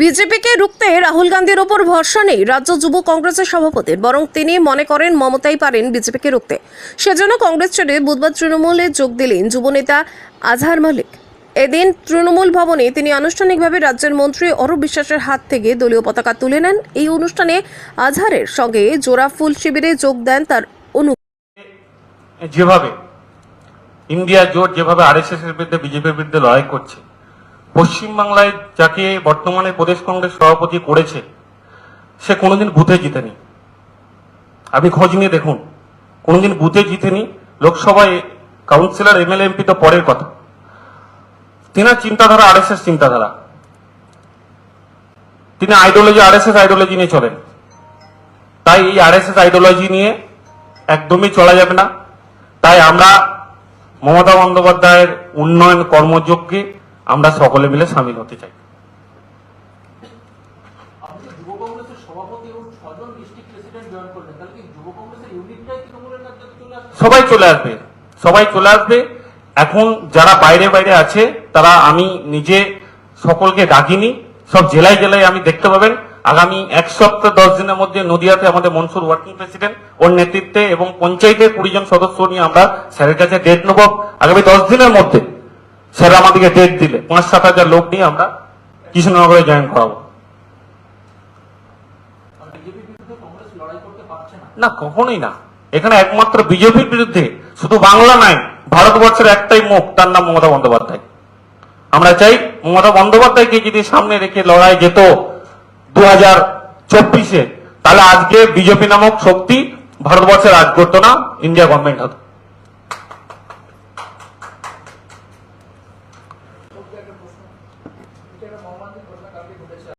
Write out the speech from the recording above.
বিজেপিকে রুখতে রাহুল গান্ধীর ওপর ভরসা নেই রাজ্য যুব কংগ্রেসের সভাপতির, বরং তিনি মনে করেন মমতাই পারেন বিজেপিকে রুখতে। সেজন্য কংগ্রেস ছেড়ে বুধবার তৃণমূলে যোগ দিলেন যুবনেতা আজহার মালিক। এদিন তৃণমূল ভবনে তিনি আনুষ্ঠানিকভাবে রাজ্যের মন্ত্রী অরূপ বিশ্বাসের হাত থেকে দলীয় পতাকা তুলে নেন। এই অনুষ্ঠানে আজহারের সঙ্গে জোড়া ফুল শিবিরে যোগ দেন তার অনু যেভাবে, ইন্ডিয়া জোট যেভাবে আরএসএস এর বিরুদ্ধে, বিজেপির বিরুদ্ধে লড়াই করছে পশ্চিমবাংলায় যাকে বর্তমানে প্রদেশ কংগ্রেস সভাপতি করেছে, সে কোনোদিন বুথে জিতেনি। আপনি খোঁজ নিয়ে দেখুন, কোনোদিন বুথে জিতেনি লোকসভায় কাউন্সিলর, এমএলএ, এমপি তো পরের কথা। তিনার চিন্তাধারা আরএসএস চিন্তাধারা। তিনি ideology R S S ideology নিয়ে চলেন। তাই এই আর এস এস আইডিওলজি নিয়ে একদমই চলা যাবে না। তাই আমরা মমতা বন্দ্যোপাধ্যায়ের উন্নয়ন কর্মযজ্ঞে আমরা সকলে মিলে সামিল হতে চাই। সবাই চলে আসবে। সবাই চলে আসবে। এখন যারা বাইরে বাইরে আছে তারা আমি নিজে সকলকে ডাকিনি। সব জেলায় জেলায় আমি দেখতে পাবেন। আগামী এক সপ্তাহ দশ দিনের মধ্যে নদিয়াতে আমাদের মনসুর ওয়ার্কিং প্রেসিডেন্ট ওর নেতৃত্বে এবং পঞ্চায়েতের কুড়ি জন সদস্য নিয়ে আমরা স্যারের কাছে ডেট নেব। আগামী দশ দিনের মধ্যে। স্যার আমাদেরকে ডেট দিলে। পাঁচ সাত হাজার লোক নিয়ে আমরা কৃষ্ণনগরে জয়েন করাবো। না, কখনোই না। এখানে একমাত্র বিজেপির বিরুদ্ধে শুধু বাংলা নাই ভারতবর্ষের একটাই মুখ, তার নাম মমতা বন্দ্যোপাধ্যায়। আমরা চাই মমতা বন্দ্যোপাধ্যায়কে যদি সামনে রেখে লড়াই যেত দু হাজার চব্বিশে, তাহলে আজকে বিজেপি নামক শক্তি ভারতবর্ষে রাজ করতো না, ইন্ডিয়া গভর্নমেন্ট হতো। একটা প্রশ্ন। এটা একটা মর্মান্তিক ঘটনা কালকে ঘটেছে।